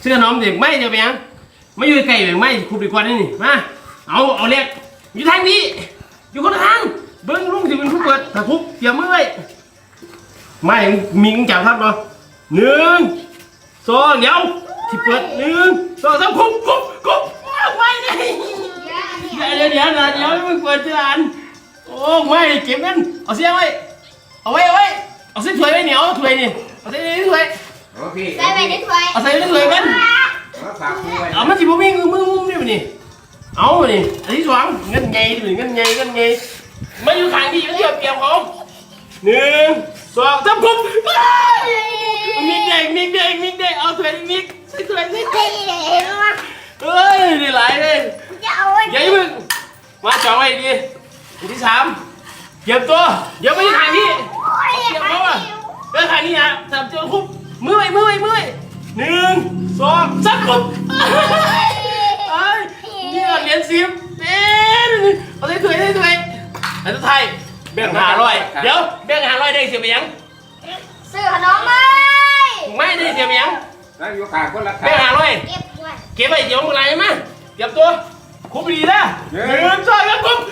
เสื้อน้องเด็กไม่จะไปยังไม่อยู่ไกลแบบไม่คุบดีกว่านี่นี่มาเอาเอาเรียกอยู่ทางนี้อยู่คนละทางเบิ้งลุงสิเป็นผู้เปิดถ้าคุบเกี่ยวมือไว้ไม่มีงจับทับเนาะหนึ่งสองเดี๋ยวที่เปิดหนึ่งสองสามคุบคุบคุบไว้เลยเดี๋ยวเดี๋ยวเดี๋ยวเดี๋ยวมึงเปิดจานโอ้ไม่เก็บนั่นเอาเสียไว้เอาไว้เอาไว้เอาเส้นถ้วยไว้เหนียวถ้วยนี่ โอเคใส่ไปในถ้วยเอาใส่ในถ้วยกันเอาฝากคุไว้เอามาสิบ่มีมือมือมุมนี่มานี่เอามานี่อันที่สองเงินไงดิเงินไงเงินไงมาอยู่ข้างที่อยู่ที่เปรียบเขาหนึ่งสองสามคุบมิกเด็กมิกเด็กมิกเด็กเอาถ้วยมิกใส่ถ้วยใส่ถ้วยเฮ้ยนี่หลายเลยจะเอาไว้เดี๋ยวอย่ามึงมาจ่อไว้ดีอันที่สามเก็บตัวเดี๋ยวไปที่ทางนี้ สองสามคุบเอ้ยนี่เหรียญสิบเป็นเอาได้ถ้วยได้ถ้วยอันสุดท้ายแบ่งห้าร้อยเดี๋ยวแบ่งห้าร้อยได้เสียไปยังซื้อขนมไหมไม่ได้เสียไปยังแล้วอยู่ข้างคนละข้าแบ่งงห้าร้อยเก็บไว้เก็บไว้เดี๋ยวมึงไรมาเตรียมตัวคุบดีนะหนึ่งสองสามคุบคุบ